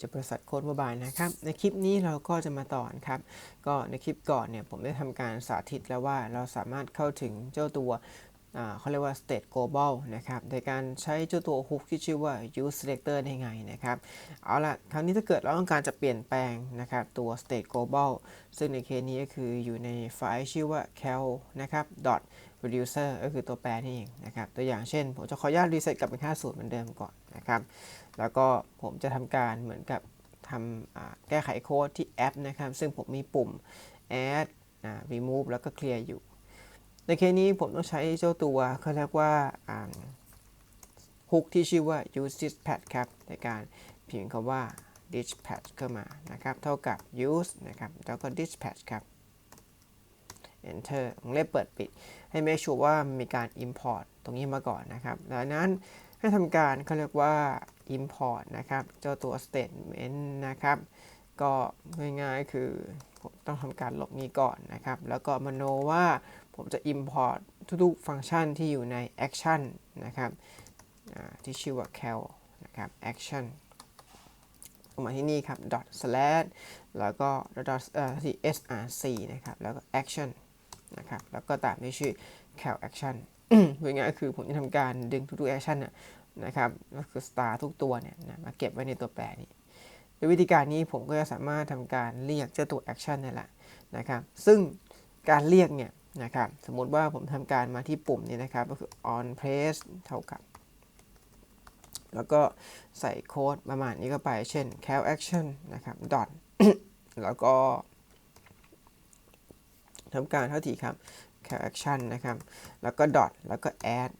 จากบริษัทโค้ดโมบายนะครับ ในคลิปนี้เราก็จะมาต่อนครับ ก็ในคลิปก่อนเนี่ยผมได้ทำการสาธิตแล้วว่าเราสามารถเข้าถึงเจ้าตัวเขาเรียกว่า state global นะครับ ในการใช้เจ้าตัว hook ที่ชื่อว่า use selector ได้ไงนะครับ เอาละคราวนี้ถ้าเกิดเราต้องการจะเปลี่ยนแปลงนะครับตัว state global ซึ่งในเคสนี้ก็คืออยู่ในไฟล์ชื่อว่า cal นะครับ dot reducer ก็คือตัวแปรนี่เองนะครับ ตัวอย่างเช่น ผมจะขออนุญาตรีเซ็ตกลับเป็นค่าสูตรเหมือนเดิมก่อนนะครับ แล้วก็ผมจะทำการเหมือนกับทำแก้ไขโค้ดที่แอปนะครับ ซึ่งผมมีปุ่ม add remove แล้วก็ clear อยู่ ในเคสนี้ผมต้องใช้เจ้าตัวเขาเรียกว่าฮุกที่ชื่อว่า use dispatch ครับ ในการพิมพ์คำว่า dispatch เข้ามานะครับ เท่ากับ use นะครับ แล้วก็ dispatch ครับ enter วงเล็บเปิดปิด ให้ make sure ว่ามีการ import ตรงนี้มาก่อนนะครับดังนั้นให้ทำการเขาเรียกว่า import นะครับ เจ้าตัว statement นะครับ ก็ง่ายๆคือผมต้องทำการลบนี้ก่อนนะครับ แล้วก็มโนว่าผมจะ import ทุกๆฟังก์ชันที่อยู่ใน action นะครับที่ชื่อว่า cal นะครับ action ลงมาที่นี่ครับ dot slash แล้วก็ dot เอ่อที่ src นะครับ แล้วก็ action นะครับ แล้วก็ตามด้วยชื่อ Call action พูดง่ายๆคือผมจะทำการดึงทุกๆ action น่ะนะครับก็คือ star ทุกตัวเนี่ยนะมาเก็บไว้ในตัวแปรนี้โดยวิธีการนี้ผมก็จะสามารถทำการเรียกเจ้าตัว action นี่แหละนะครับ ซึ่งการเรียกเนี่ยนะครับ สมมติว่าผมทำการมาที่ปุ่มนี้นะครับ ก็คือ on press เท่ากับ แล้วก็ใส่โค้ดประมาณนี้เข้าไป เช่น cal action นะครับ dot แล้วก็ ทำการเท่าที่ครับ cal action นะครับ แล้วก็ dot แล้วก็ add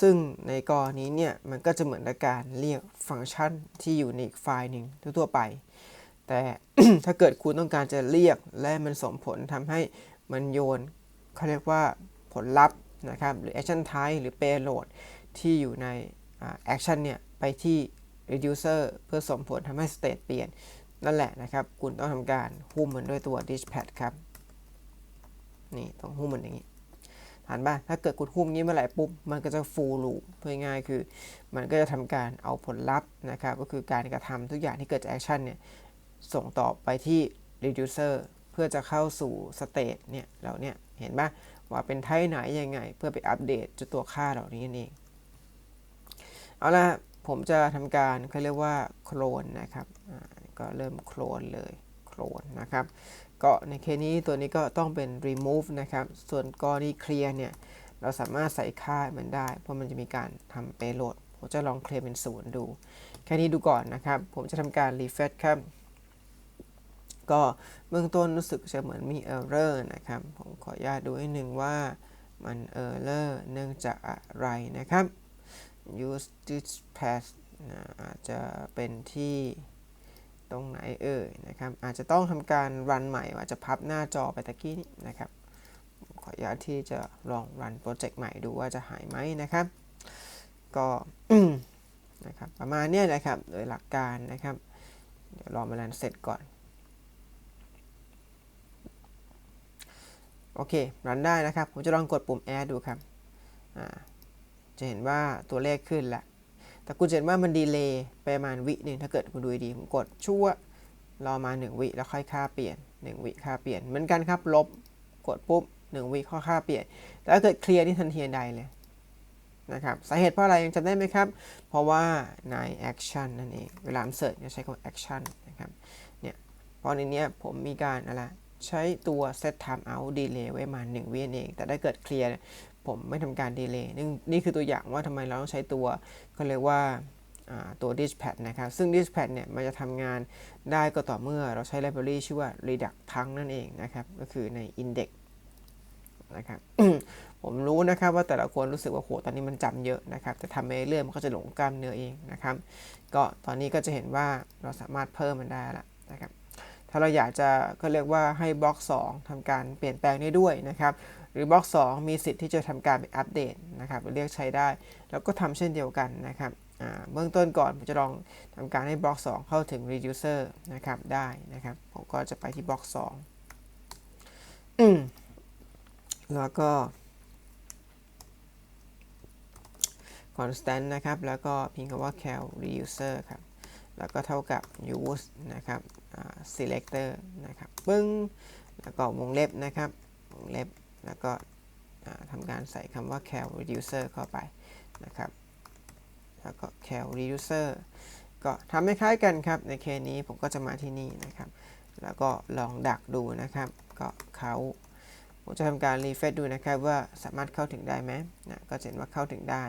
ซึ่งในกรณีเนี่ย มันก็จะเหมือนกับการเรียกฟังก์ชันที่อยู่ในอีกไฟล์หนึ่งทั่วไป แต่ถ้าเกิดคุณต้องการจะเรียกและมันส่งผลทำให้มันโยนเขาเรียกว่าผลลัพธ์นะครับ หรือ action type หรือ payload ที่อยู่ในอ่า action เนี่ย ไปที่ reducer เพื่อส่งผลทำให้ state เปลี่ยน นั่นแหละนะครับ คุณต้องทำการหุ้มมันด้วยตัว dispatch ครับ นี่ต้องหุ้มมันอย่างนี้หันป่ะถ้าเกิดคุณหุ้มนี้เมื่อไหร่ปุ๊บมันก็จะ full loop พูดง่ายๆคือ มันก็จะทำการเอาผลลัพธ์นะครับก็คือการกระทำทุกอย่างที่เกิดจาก action เนี่ยส่งต่อไปที่ reducer เพื่อจะเข้าสู่ state เนี่ยเราเนี่ยเห็นป่ะว่าเป็นไทป์ไหนยังไง เพื่อไปอัปเดตจุดตัวค่าเหล่านี้นั่นเอง เอาละผมจะทำการเขาเรียกว่าโคลนนะครับก็เริ่มโคลนเลยโคลนนะครับ ก็ในเคสนี้ตัวนี้ก็ต้องเป็น remove นะครับ ส่วนกรณี clear เนี่ย เราสามารถใส่ค่ามันได้ เพราะมันจะมีการทำ payload ผมจะลองเคลียร์เป็นศูนย์ดู แค่นี้ดูก่อนนะครับ ผมจะทำการ refresh ครับ ก็เบื้องต้นรู้สึกจะเหมือนมี error นะครับ ผมขออนุญาตดูให้หนึ่งว่ามัน error เนื่องจากอะไรนะครับ use dispatch นะอาจจะเป็นที่ ตรงไหนเอ่ยนะครับ อาจจะต้องทำการรันใหม่อาจจะพับหน้าจอไปตะกี้นี้นะครับ ขออนุญาตที่จะลองรันโปรเจกต์ใหม่ดูว่าจะหายไหมนะครับ ก็นะครับประมาณนี้นะครับโดยหลักการนะครับ เดี๋ยวรอมารันเสร็จก่อนโอเค รันได้นะครับ ผมจะลองกดปุ่ม add ดูครับ จะเห็นว่าตัวเลขขึ้นแล้ว แต่คุณเห็นว่ามันดีเลย์ไประมาณวิหนึ่งถ้าเกิดคุณดูดีผมกดชั่วรอมา 1 วิแล้วค่อยค่าเปลี่ยน 1 วิค่าเปลี่ยนเหมือนกันครับลบกดปุ๊บ 1 วิข้อค่าเปลี่ยน แต่ถ้าเกิดเคลียร์นี่ทันทีทันใดเลยนะครับสาเหตุเพราะอะไรยังจำได้ไหมครับ เพราะว่าใน action นั่นเอง เวลาเสิร์ชจะใช้คำว่า action นะครับเนี่ยเพราะในนี้ผมมีการอะไรใช้ตัว set time out delay ไว้มา 1 วินั่นเอง แต่ถ้าเกิดเคลียร์ ผมไม่ทำการดีเลย์นี่นี่คือตัวอย่างว่าทำไมเราต้องใช้ตัวเขาเรียกว่าตัว dispatch นะครับ ซึ่ง dispatch เนี่ยมันจะทำงานได้ก็ต่อเมื่อเราใช้ library ชื่อว่า reduct ทั้งนั่นเองนะครับ ก็คือใน index นะครับ ผมรู้นะครับว่าแต่ละคนรู้สึกว่าโหตอนนี้มันจำเยอะนะครับ แต่ทำไปเรื่อยมันก็จะหลงกล้ามเนื้อเองนะครับ ก็ตอนนี้ก็จะเห็นว่าเราสามารถเพิ่มมันได้แล้วนะครับ ถ้าเราอยากจะก็เรียกว่าให้บล็อก 2ทำการเปลี่ยนแปลงได้ด้วยนะครับ หรือบล็อก2 มีสิทธิ์ที่จะทำการไปอัปเดตนะครับหรือเรียกใช้ได้ แล้วก็ทำเช่นเดียวกันนะครับเบื้องต้นก่อนผมจะลองทำการให้บล็อก 2 เข้าถึง reducer นะครับได้นะครับผมก็จะไปที่บล็อก2อืมแล้วก็ constant นะครับ แล้วก็พิมพ์คำว่า cal reducer ครับ แล้วก็เท่ากับ use นะครับ selector นะครับ ปึ้ง แล้วก็วงเล็บนะครับ วงเล็บ แล้วก็ทำการใส่คำว่า cal reducer เข้าไปนะครับ แล้วก็ cal reducer ก็ทำคล้ายกันครับ ในเคสนี้ผมก็จะมาที่นี่นะครับ แล้วก็ลองดักดูนะครับ ก็เขาผมจะทำการรีเฟซดูนะครับว่าสามารถเข้าถึงได้ไหมนะก็เห็นว่าเข้าถึงได้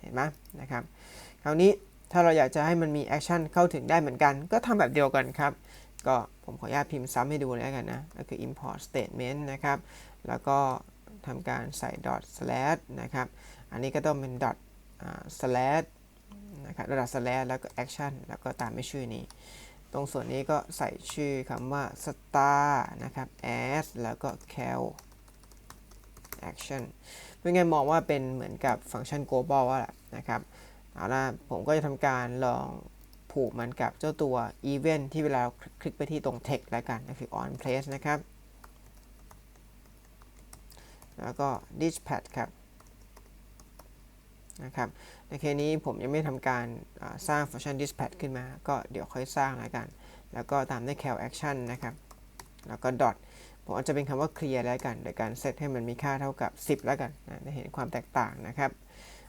เห็นไหมนะครับ คราวนี้ถ้าเราอยากจะให้มันมีแอคชั่นเข้าถึงได้เหมือนกัน ก็ทำแบบเดียวกันครับ ก็ผมขออนุญาตพิมพ์ซ้ำให้ดูแล้วกันนะ ก็คือ import statement นะครับ แล้วก็ทำการใส่ dot slash นะครับ อันนี้ก็ต้องเป็น dot slash นะครับ dot slash แล้วก็ action แล้วก็ตามด้วยชื่อนี้ ตรงส่วนนี้ก็ใส่ชื่อคำว่า star นะครับ as แล้วก็ cal action เพื่อไงมองว่าเป็นเหมือนกับฟังก์ชัน global ว่าแหละนะครับ เอาล่ะผมก็จะทำการลองผูกมันกับเจ้าตัว event ที่เวลาเราคลิกไปที่ตรง text แล้วกันก็คือ on place นะครับ แล้วก็ dispatch ครับนะครับในเคสนี้ผมยังไม่ทำการสร้างฟังก์ชัน dispatch ขึ้นมา ก็เดี๋ยวค่อยสร้างแล้วกัน แล้วก็ตามด้วย cal action นะครับ แล้วก็ dot ผมอาจจะเป็นคำว่า clear แล้วกัน โดยการเซตให้มันมีค่าเท่ากับ 10 แล้วกันนะได้เห็นความแตกต่างนะครับ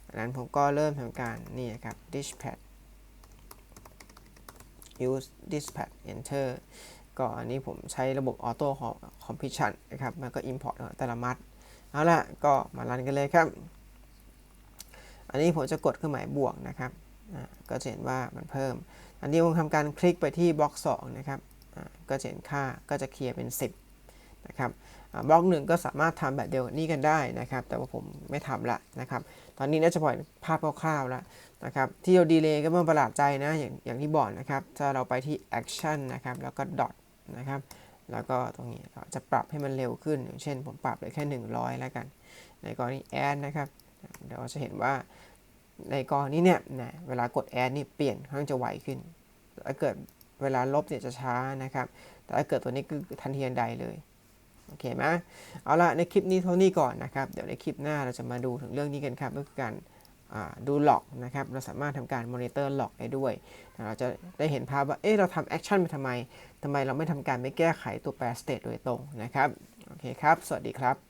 อันนั้นผมก็เริ่มทำการนี่นะครับ dispatch use dispatch enter ก็อันนี้ผมใช้ระบบ auto completion นะครับ มันก็ import แต่ละมัด เอาละก็มารันกันเลยครับ อันนี้ผมจะกดเครื่องหมายบวกนะครับก็จะเห็นว่ามันเพิ่ม อันนี้ผมทำการคลิกไปที่บล็อก 2 นะครับก็จะเห็นค่าก็จะเคลียร์เป็น 10 นะครับบล็อกหนึ่งก็สามารถทำแบบเดียวกับนี้กันได้นะครับ แต่ว่าผมไม่ทำละนะครับ ตอนนี้น่าจะปล่อยภาพคร่าวๆแล้วนะครับ ที่เราดีเลย์ก็ม่ต้องประหลาดใจนะ อย่างอย่างที่บอกนะครับ ถ้าเราไปที่ action นะครับ แล้วก็ dot นะครับ แล้วก็ตรงนี้เราจะปรับให้มันเร็วขึ้น อย่างเช่น ผมปรับเหลยแค่ 100 แล้วกัน ในกรณี add นะครับ เดี๋ยวเราจะเห็นว่าในกรณีเนี่ยนะเวลากด add นี่เปลี่ยนค่อนข้างจะไวขึ้น ถ้าเกิดเวลาลบเนี่ยจะช้านะครับ แต่ถ้าเกิดตัวนี้คือทันทีทันใดเลย โอเคไหมเอาละในคลิปนี้เท่านี้ก่อนนะครับ เดี๋ยวในคลิปหน้าเราจะมาดูถึงเรื่องนี้กันครับก็คือการ ดูหลอกนะครับ เราสามารถทำการมอนิเตอร์หลอกได้ด้วย เราจะได้เห็นภาพว่า เอ๊ะ เราทำแอคชั่นไปทำไมทำไมเราไม่ทำการไม่แก้ไขตัวแปรสเตทโดยตรงนะครับ โอเคครับ สวัสดีครับ